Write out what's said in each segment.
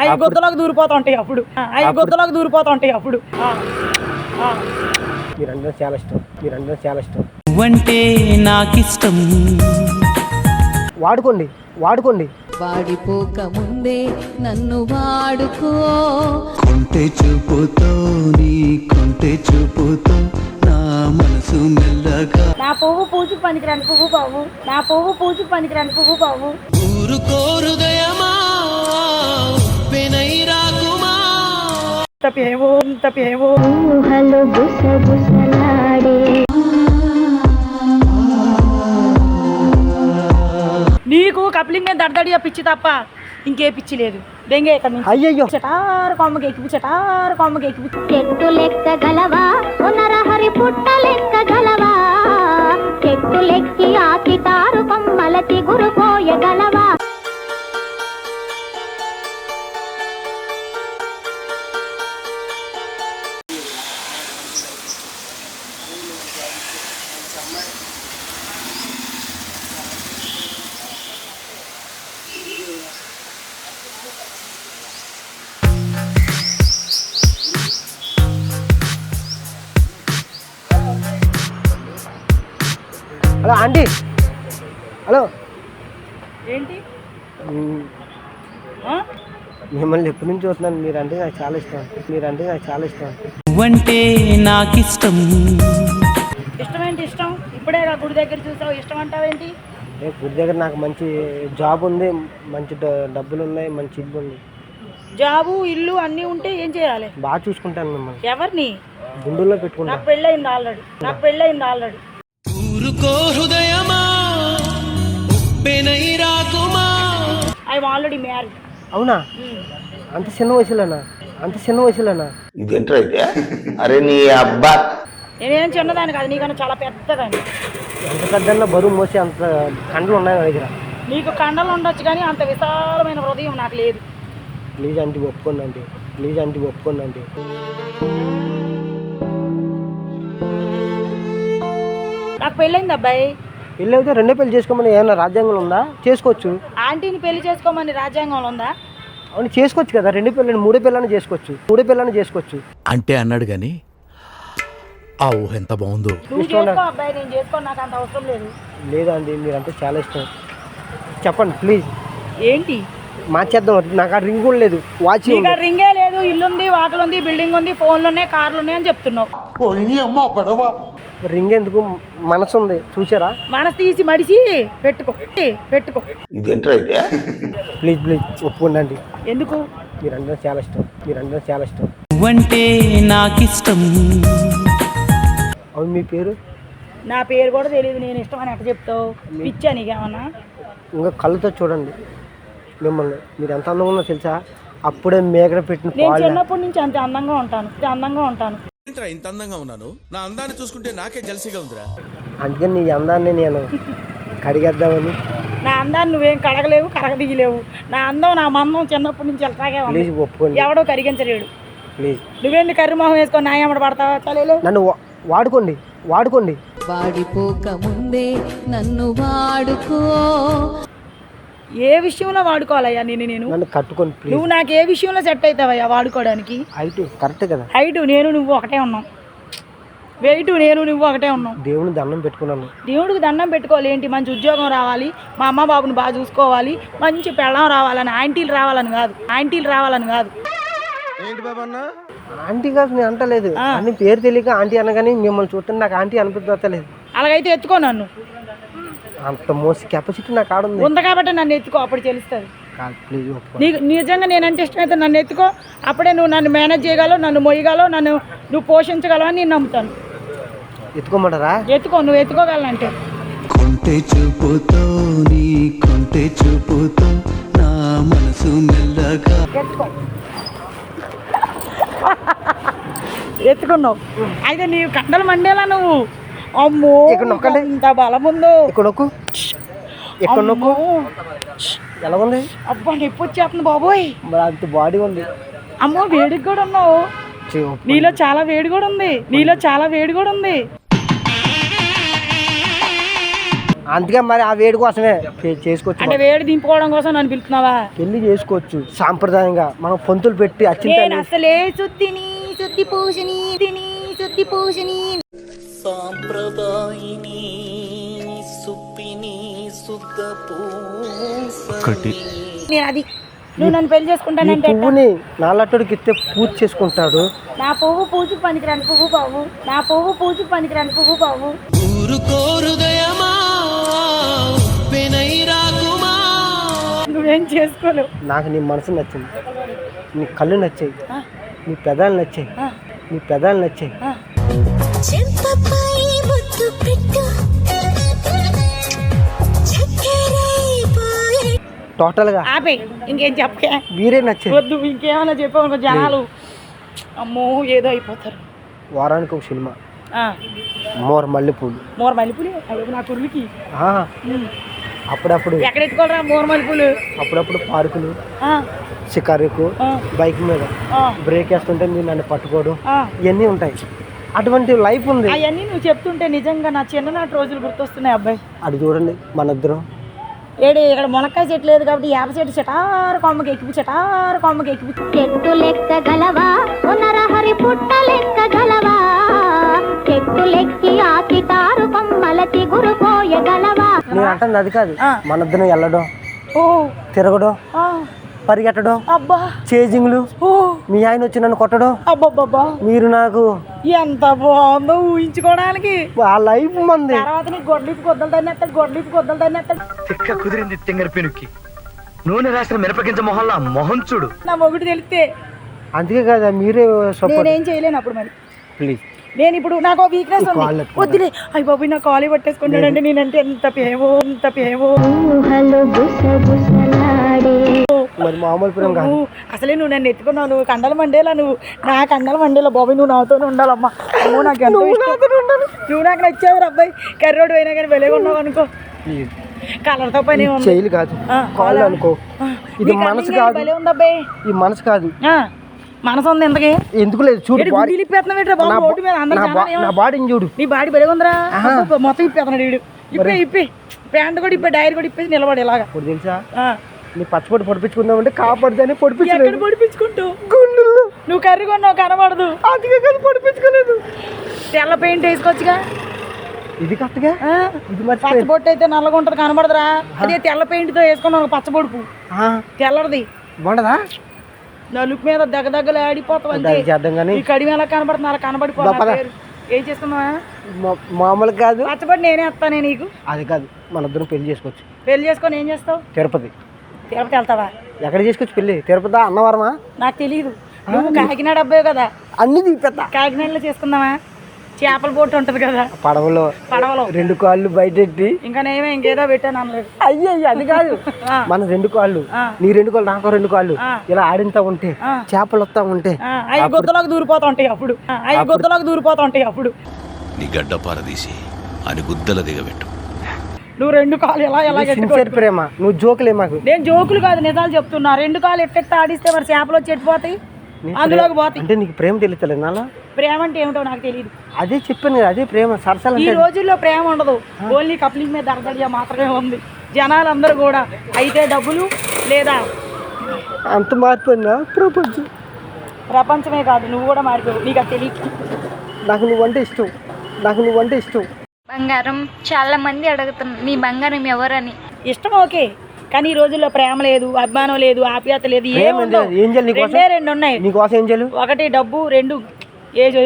అవి గుద్దలోకి దూరిపోతా ఉంటాయి అప్పుడు. అవి గుద్దలోకి దూరిపోతా ఉంటాయి అప్పుడు. మీరందరూ చాలా ఇష్టం. మీరందరూ చాలా ఇష్టం. నువ్వంటే నాకిష్టం. వాడుకోండి వాడుకోండి. వాడిపోక ముందే నన్ను వాడుకో. కొంటె చూపుతో నీ కొంటె చూపుతో నా మనసు మెల్లగా. నా పువ్వు పూజకు పనికిరాని పువ్వు బాబు. నా పువ్వు పూజకు పనికిరాని పువ్వు బాబు. ఊరుకో హృదయమా ఉప్పెనై రాకుమా. తప్పేవో తప్పేవో. ఊహలు గుసగుసలాడే. నీకు కప్లింగ్ మీద దడదడిగా పిచ్చి తప్ప ఇంకే పిచ్చి లేదు. దెంగే ఇక్కడ నుంచి. అయ్యయ్యో. చటారు కొమ్మకి ఎక్కిపి చటారు కొమ్మకి ఎక్కిపి చెట్టు లెక్క గలవా? పునరహరి పుట్ట లెక్క గలవా? చెట్టు లెక్కి ఆకితారు కొమ్మల చిగురు పోయగలవా? Hello aunty. హలో. ఏంటి? మిమ్మల్ని ఎప్పటి నుంచి చూస్తున్నాను? మీరంటే నాకు చాలా ఇష్టం. మీరంటే నాకు చాలా ఇష్టం. నువ్వంటే నాకిష్టం. ఇష్టం ఏంటి ఇష్టం? రా గుడి దగ్గర చూసావు? ఇష్టం అంటావేంటి ఏ గుడి దగ్గర నాకు మంచి జాబ్ ఉంది మంచి డబ్బులు ఉన్నాయి మంచి ఇల్లు ఉంది. జాబు ఇల్లు అన్నీ ఉంటే ఏం చేయాలి? బాగా చూసుకుంటాను మిమ్మల్ని. ఎవరిని? గుండెల్లో పెట్టుకుంటాను నాకు పెళ్ళయింది ఆల్రెడీ. నాకు పెళ్ళయింది ఆల్రెడీ. ఊరుకో హృదయమా ఉప్పెనై రాకుమా. ఐఎమ్ ఆల్రెడీ మ్యారీడ్ అవునా? అంత చిన్న వయసులోనా? అంత చిన్న వయసులోనా? ఇదేంట్రా అయితే అరే నీ అబ్బా. నేనేం చిన్నదాన్ని కాదు నీకన్నా చాలా పెద్దదాన్ని. ఎంత పెద్ద బరువు మోసి అంత కండలు ఉన్నాయి నా దగ్గర. నీకు కండలు ఉండొచ్చు కానీ అంత విశాలమైన హృదయం నాకు లేదు. ప్లీజ్ ఆంటీ ఒప్పుకోండి ప్లీజ్ ఆంటీ ఒప్పుకోండి నాకు పెళ్ళైంది అబ్బాయి. పెళ్ళి అయితే రెండే పెళ్ళి చేసుకోమని ఏమైనా రాజ్యాంగంలో ఉందా? చేసుకోవచ్చు. ఆంటీని పెళ్ళి చేసుకోమని రాజ్యాంగంలో ఉందా? అవును చేసుకోవచ్చు కదా. రెండు పిల్లని మూడో పిల్లని చేసుకోవచ్చు. మూడో పిల్లని చేసుకోవచ్చు. అంటే అన్నాడు గాని ఆ ఊహ ఎంత బాగుందో. అబ్బాయి నేను చేసుకో నాకు అంత అవసరం లేదు. లేదండి మీరంటే చాలా ఇష్టం. చెప్పండి ప్లీజ్ ఏంటి? మార్చేద్దాం నాకు ఆ రింగ్ కూడా లేదు. వాచ్ నీకు రింగే లేదు ఇల్లు ఉంది వాకిలు ఉంది బిల్డింగ్ ఉంది ఫోన్లు ఉన్నాయి కార్లు ఉన్నాయి అని చెప్తున్నావు. రింగ్ ఎందుకు? మనసు ఉంది. చూసారా మనసు తీసి మడిసి పెట్టుకో. పెట్టుకో. ప్లీజ్ ప్లీజ్ ఒప్పుకోండి ఎందుకు? మీరందరూ చాలా ఇష్టం. మీరందరూ చాలా ఇష్టం. నువ్వంటే నాకిష్టం. అవును మీ పేరు? నా పేరు కూడా తెలియదు నేను ఇష్టం అని ఎట్ట చెప్తావు? పిచ్చా నీకేమన్నా? ఇంకా కళ్ళతో చూడండి మిమ్మల్ని. మీరు ఎంత అందంగా ఉన్నా తెలుసా? అప్పుడే మేకడ పెట్టిన నేను పాలు చిన్నప్పటి నుంచి అంత అందంగా ఉంటాను అంత అందంగా ఉంటాను. ఏంట్రా ఇంత అందంగా ఉన్నాను? నా అందాన్ని చూసుకుంటే నాకే జలసిగా ఉందిరా. అందుకని నీ అందాన్ని నేను కడిగేద్దామని. నా అందాన్ని నువ్వేం కడగలేవు కడగదిగలేవు నా అందం నా మందం చిన్నప్పటి నుంచి ఎలాగే ఉంది. ప్లీజ్ ఒప్పుకోండి. ఎవడో కరిగించలేడు. ప్లీజ్. నువ్వెందుకు కర్రీ మొహం వేసుకొని నా ఎమ్మడ పడతావా? చలేలు నన్ను వాడుకోండి వాడుకోండి. వాడిపోక ముందే నన్ను వాడుకో. ఏ విషయంలో వాడుకోవాలయ్యా నేను నేను? నన్ను కట్టుకోండి ప్లీజ్ నువ్వు నాకు ఏ విషయంలో సెట్ అవుతావయ్యా వాడుకోవడానికి? అయితే కరెక్ట్ కదా. హైట్ నేను నువ్వు ఒకటే ఉన్నాం వెయిట్ నేను నువ్వు ఒకటే ఉన్నాం దేవుని దండం పెట్టుకున్నాను. దేవుడికి దండం పెట్టుకోవాలి ఏంటి? మంచి ఉద్యోగం రావాలి మా అమ్మ బాబుని బాగా చూసుకోవాలి మంచి పెళ్ళం రావాలని ఆంటీలు రావాలని కాదు ఆంటీలు రావాలని కాదు. ఆంటీ కాదు నేను అంటలేదు. అని పేరు తెలియక ఆంటీ అనగానే మిమ్మల్ని చూస్తే నాకు ఆంటీ అనిపించలేదు అలాగైతే ఎత్తుకో నన్ను. అంత మోసి కెపాసిటీ నాకు ఆడుంది ఉంది. కాబట్టి నన్ను ఎత్తుకో అప్పుడు తెలుస్తుంది. కాదు ప్లీజ్ ఒప్పుకో. నీకు నిజంగా నేనంటే ఇష్టమైతే నన్ను ఎత్తుకో అప్పుడే నువ్వు నన్ను మేనేజ్ చేయగలవు నన్ను మొయ్యగలవు నన్ను నువ్వు పోషించగలవు అని నేను నమ్ముతాను. ఎత్తుకోమంటారా? ఎత్తుకో నువ్వు ఎత్తుకోగలనంటే. కొంటె చూపుతో నీ కొంటె చూపుతో నా మనసు మెల్లగా ఎత్తుకో. ఎత్తుకున్నావు. అయితే నీవు కండలు మండేలా నువ్వు? అమ్మో. ఇంత బలం ఉందో. ఇక్కడ నొక్కు. ఇక్కడ నొక్కు. ఎలా ఉంది? అబ్బా నొప్పి వచ్చేస్తుంది బాబోయ్. అంత బాడీ ఉంది. అమ్మో వేడికి కూడా ఉన్నావు. నీలో చాలా వేడి కూడా ఉంది. నీలో చాలా వేడి కూడా ఉంది. అందుకే మరి ఆ వేడి కోసమే చేసుకోవచ్చు అంటే వేడి దింపుకోవడం కోసం నన్ను పిలుస్తున్నావా పెళ్ళి చేసుకోవచ్చు సాంప్రదాయంగా. మనం పొంతులు పెట్టి నేను అచ్చింత అసలే శుద్ధిని శుద్ధి పూషని తిని శుద్ధి పూషని సాంప్రదాయిని సుప్పిని శుద్ధ ఒకటి. నేను అది నువ్వు నన్ను పెళ్ళి చేసుకుంటానంటే? పువ్వుని నాలట్టుడికి ఇస్తే పూజ చేసుకుంటాడు. నా పువ్వు పూజకు పనికిరాని పువ్వు బాబు నా పువ్వు పూజకు పనికిరాని పువ్వు బాబు ఊరుకో హృదయమా నువ్వేం చేసుకోలేవు. నాకు నీ మనసు నచ్చింది. నీ కళ్ళు నచ్చాయి. ఆ, నీ పెదాలు నచ్చాయి. ఆ, నీ పెదాలు నచ్చాయి. టోటల్గా ఆపే ఇంకేం చెప్పకే. వీరే నచ్చాయి వద్దు ఇంకేమైనా చెప్పావు జనాలు అమ్మో ఏదో అయిపోతారు. వారానికి ఒక సినిమా. ఆ, మోర్ మల్లెపూలు. మోర మల్లెపూలు? నా కుర్రికి ఆ, అప్పుడప్పుడు ఎక్కడ ఎత్తుకోలరా మోర మల్లెపూలు? అప్పుడప్పుడు పార్కులు ఆ, షికారుకు బైక్ మీద ఆ, బ్రేక్ వేస్తుంటే మీరు నన్ను పట్టుకోవడం ఆ. ఇవన్నీ ఉంటాయి. అటువంటి లైఫ్ ఉంది. అవన్నీ నువ్వు చెప్తుంటే నిజంగా నా చిన్ననాటి రోజులు గుర్తొస్తున్నాయి అబ్బాయి. అది చూడండి మన ఇద్దరం ఏడి ఇక్కడ మునక్కాయ చెట్టు లేదు కాబట్టి యాప చెట్టు చెటారు కొమ్మకి ఎక్కిపి చెటారు కొమ్మకి ఎక్కిపి చెట్టు లెక్క గలవా పుట్ట నేను అంటుంది అది కాదు. ఆ. మన ఇద్దరం వెళ్ళడం ఓ. తిరగడం ఆ, పరిగెట్టడం అబ్బా. చేజింగ్లు ఓ. మీ ఆయన వచ్చి నన్ను కొట్టడం. అబ్బబ్బబ్బా. మీరు నాకు ఎంత బాగుందో ఊహించుకోవడానికి. ఆ లైఫ్ మంది. తర్వాత నీకు గొడ్లిపి కొద్దలు తన్నేస్తాడు గొడ్లిపి కొద్దలు తన్నేస్తాడు తిక్క కుదిరింది తింగర పెనుక్కి. నూనె రాసిన మిరపగింజ మొహల్లా మొహం చూడు. నా మొగుడు తెలిస్తే. అందుకే కదా మీరే సపోర్ట్ నేనేం చేయలేను అప్పుడు మరి. ప్లీజ్. నేను ఇప్పుడు నాకు వీక్నెస్ ఉంది. వద్దులే. అయ్యి బాబు నా కాలు పట్టేసుకుంటాడంటే నేనంటే ఎంత పేవో ఎంత పేవో అసలే నువ్వు నన్ను ఎత్తుకున్నావు. నువ్వు కండల మండేలా నువ్వు. నా కండల మండేలా బాబు నువ్వు నాతోనే ఉండాలమ్మా. నువ్వు నాకు ఎంతో. నువ్వు నాకు నచ్చావు అబ్బాయి. కర్రోడు అయినా కానీ వెలగా ఉన్నావు అనుకో. కలర్తో పని చేయలు కాదు. ఆ, కాళ్ళు. అనుకో. ఇది మనసు కాదు. ఈ మనసు కాదు. ఆ, మనసు ఉంది ఎంతకి ఎందుకు లేదు? చూడు బాడీ రోడ్డు మీద అందరూ నా బాడీని చూడు. నీ బాడీ ఉందిరా. అబ్బబ్బ, మొత్తం ఇప్పేస్తున్నాడు వీడు. ఇప్పే ఇప్పి. ప్యాంట్ కూడా ఇప్పే డైరీ కూడా ఇప్పేసి నిలబడి ఇలాగా. ఇప్పుడు తెలుసా. నీ పచ్చిపొడి పొడిపించుకుందామంటే కాపాడుదని ఎక్కడ పొడిపించలేదు పొడిపించుకుంటూ గుండెల్లో నువ్వు కర్రీ కొన్నావు కనబడదు. అందుకే కానీ పొడిపించుకోలేదు. తెల్ల పెయింట్ వేసుకోవచ్చుగా. ఇది కరెక్ట్గా? ఇది పచ్చ మర్చిపోయింది బొట్టు అయితే నల్లగా ఉంటుంది కనబడదురా. అదే తెల్ల పెయింట్తో వేసుకున్నావు పచ్చ బొడుపు ఆ, తెల్లది. బాగుండదా నలుపు మీద దగ్గ దగ్గలు ఆడిపోతావు అంతే చేద్దాం కానీ ఈ కడిమి ఎలా కనబడుతుంది అలా కనబడిపోతా. ఏం చేస్తున్నావా? మామూలు కాదు. పచ్చబడి నేనే వస్తానే నీకు? అది కాదు మన ఇద్దరం పెళ్ళి చేసుకోవచ్చు. పెళ్ళి చేసుకొని ఏం చేస్తావు? తిరుపతి. తిరుపతి వెళ్తావా? ఎక్కడ చేసుకోవచ్చు పెళ్ళి? తిరుపతి అన్నవరమా? నాకు తెలియదు నువ్వు కాకినాడ అబ్బాయి కదా? అన్ని కాకినాడలో చేసుకుందామా? చేపల బోట్ ఉంటది కదా. పడవలో. పడవలో. రెండు కాళ్ళు బయటెట్టి. ఇంకా నేమే ఇంకేదో పెట్టాను అనలేదు. అయ్యే అది కాదు. మన రెండు కాళ్ళు. నీ రెండు కాళ్ళు నాకు రెండు కాళ్ళు. ఇలా ఆడింతా ఉంటే. చేపలు వస్తా ఉంటే. అవి గుద్దలోకి దూరిపోతా ఉంటాయి అప్పుడు. అవి గుద్దలోకి దూరిపోతా ఉంటాయి అప్పుడు. నీ గడ్డ పారదీసి అని గుద్దల దిగబెట్టు. నువ్వు రెండు కాలు ఎలా ఎలా సిన్సియర్ ప్రేమ. నువ్వు జోకులే మాకు. నేను జోకులు కాదు నిజాలు చెప్తున్నా. రెండు కాలు ఎట్టెట్ట ఆడిస్తే మరి చేపలు వచ్చి ఎట్టిపోతాయి? అందులోకి పోతాయి అంటే నీకు ప్రేమ తెలుస్తలేదు నాలా ప్రేమ అంటే ఏమిటో నాకు తెలియదు అదే చెప్పాను కదా అదే ప్రేమ సరసాలు ఈ రోజుల్లో ప్రేమ ఉండదు. ఓన్లీ కప్లింగ్ మీద దరదడిగా మాత్రమే ఉంది. జనాలందరూ కూడా అయితే డబ్బులు లేదా అంత మారిపోయిందా ప్రపంచం. ప్రపంచమే కాదు నువ్వు కూడా మారిపోయావు. నీకు అది తెలియదు నాకు నువ్వంటే ఇష్టం. నాకు నువ్వంటే ఇష్టం. బంగారం చాలా మంది అడుగుతున్నారు మీ బంగారం ఎవరని? ఇష్టం ఓకే. కానీ ఈ రోజుల్లో ప్రేమ లేదు అభిమానం లేదు ఆప్యాయత లేదు? రెండే రెండు ఉన్నాయి. నీకోసం ఏం చేయాలి ఒకటి డబ్బు రెండు ఏజ్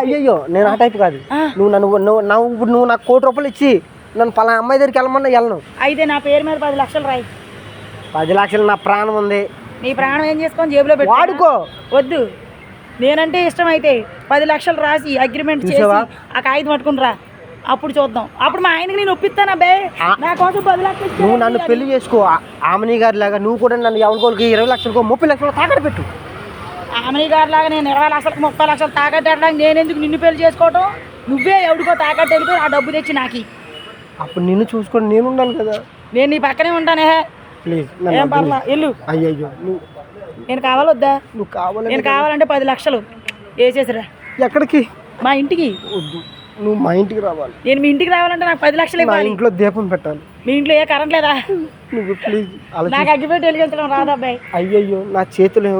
అయ్యయ్యో నేను ఆ టైప్ కాదు. నువ్వు నన్ను నువ్వు ఇప్పుడు నువ్వు నాకు కోటి రూపాయలు ఇచ్చి నన్ను పలానా అమ్మాయి దగ్గరికి వెళ్ళమన్నా వెళ్ళను. అయితే నా పేరు మీద పది లక్షలు రాయి. పది లక్షలు నా ప్రాణం ఉంది. నీ ప్రాణం ఏం చేసుకొని జేబులో పెట్టు వాడుకో. వద్దు. నేనంటే ఇష్టం అయితే పది లక్షలు రాసి అగ్రిమెంట్ చేసి? ఆ కాగితం పట్టుకుని రా. అప్పుడు చూద్దాం. అప్పుడు మా ఆయనకి నేను ఒప్పిస్తాను అబ్బే ఆ. నా కోసం పది లక్షలు నువ్వు నన్ను. పెళ్ళి చేసుకో. ఆమని గారి లాగా నువ్వు కూడా నన్ను ఎవరికోరికి ఇరవై లక్షలకో ముప్పై లక్షలు తాకట్టు పెట్టు. ఆమెని గారి లాగా నేను ఇరవై లక్షలకు ముప్పై లక్షలు తాకట్టడానికి నేను ఎందుకు నిన్ను పెళ్ళి చేసుకోవటం? నువ్వే ఎవడికో తాకట్టు వెళ్ళిపోయి ఆ డబ్బు తెచ్చి నాకి. అప్పుడు నిన్ను చూసుకొని నేను ఉండాలి కదా. నేను నీ పక్కనే ఉంటానే. ప్లీజ్ ఏం పర్లా. ఇల్లు అయ్యయ్యో నువ్వు నేను కావాలొద్దా? నువ్వు కావాలి నేను కావాలంటే పది లక్షలు వేసేసిరా. ఎక్కడికి? మా ఇంటికి. వద్దు. నువ్వు మా ఇంటికి రావాలి. నేను మీ ఇంటికి రావాలంటే నాకు పది లక్షలు మా ఇవ్వాలి. ఇంట్లో దీపం పెట్టాలి. మీ ఇంట్లో ఏ కరెంట్ లేదా? నువ్వు ప్లీజ్ అలా నాకు అగ్గిపెట్టి వెలిగించడం రాదు అబ్బాయి. అయ్యయ్యో నా చేతులు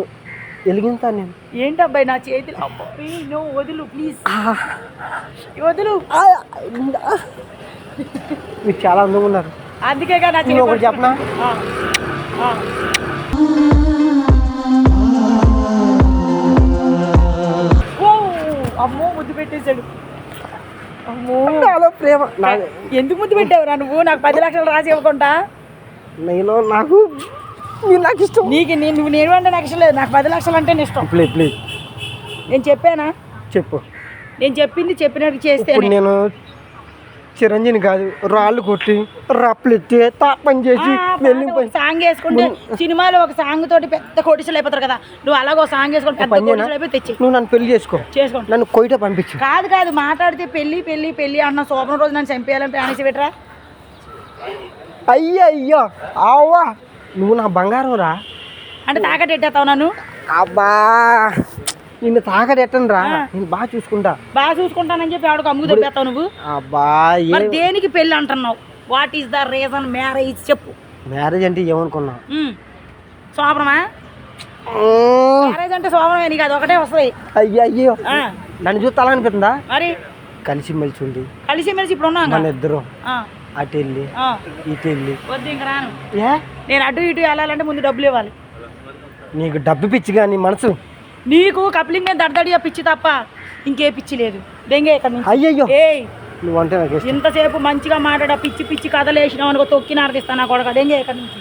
వెలిగింతా నేను? ఏంటి అబ్బాయి నా చేతిలో? అబ్బాయి నో వదులు ప్లీజ్ వదులు. మీరు చాలా అందంగా ఉన్నారు. అందుకేగా నా నేను ఒకటి చెప్పనా? ఆ, ఆ. ఓ, అమ్మో ముద్దు పెట్టేశాడు నాలో ప్రేమ. ఎందుకు ముద్దు పెట్టావురా నువ్వు? నాకు పది లక్షలు రాసి ఇవ్వకుండా. నేను నాకు మీరు నాకు ఇష్టం. నీకు నేను నువ్వు నేను అంటే నాకు ఇష్టం లేదు. నాకు పది లక్షలు అంటే ఇష్టం. Please please. నేను చెప్పానా? చెప్పు. నేను చెప్పింది చెప్పినట్టు చేస్తే నేను చిరంజీవి కాదు రాళ్ళు కొట్టి రప్పులు ఎత్తి తాపం చేసి వెళ్ళిపోయి సాంగ్ వేసుకుంటే సినిమాలో ఒక సాంగ్ తోటి పెద్ద కోటిసలు అయిపోతారు కదా. నువ్వు అలాగో సాంగ్ వేసుకొని పెద్ద అయిపోయి తెచ్చి. నువ్వు నన్ను పెళ్ళి చేసుకో. చేసుకోండి నన్ను కొయిట పంపించు. కాదు కాదు మాట్లాడితే పెళ్ళి పెళ్ళి పెళ్ళి అన్న శోభన రోజు నన్ను చంపేయాలని అనేసి పెట్టరా? అయ్యో అయ్యో అవ్వా నువ్వు నా బంగారం రా. అంటే తాకట్టు ఎట్టేస్తావు నన్ను? అబ్బా. నిన్ను తాకడెట్టను రా నేను బాగా చూసుకుంటా. బాగా చూసుకుంటానని చెప్పి ఆవిడకు అమ్ముకు తెప్పేస్తావు నువ్వు? అబ్బా ఏ మరి దేనికి పెళ్ళి అంటున్నావు? What is the reason marriage చెప్పు. మ్యారేజ్ అంటే ఏమనుకున్నా. శోభనమా? మ్యారేజ్ అంటే శోభనమే నీకు అది ఒకటే వస్తుంది. అయ్యో అయ్యో. నన్ను చూస్తే అలా అనిపిస్తుందా మరి? కలిసి మెలిసి ఉండి. కలిసి మెలిసి ఇప్పుడు ఉన్నాం మన ఇద్దరం అటు వెళ్ళి. ఇటు వెళ్ళి. వద్దు ఇంక రాను. ఏ? నేను అటు ఇటు వెళ్ళాలంటే ముందు డబ్బులు ఇవ్వాలి. నీకు డబ్బు పిచ్చిగా నీ మనసు. నీకు కప్లింగ్ మీద దడదడిగా పిచ్చి తప్ప ఇంకే పిచ్చి లేదు. దెంగే ఇక్కడ నుంచి. అయ్యయ్యో. ఏయ్. నాకు ఇంతసేపు మంచిగా మాట్లాడ పిచ్చి పిచ్చి కథలు వేసినావు అనుకో తొక్కి నారదిస్తాను నా కొడక. దెంగే ఇక్కడ నుంచి.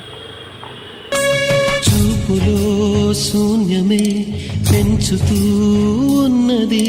చూపులో శూన్యమే పెంచుతూ ఉన్నది.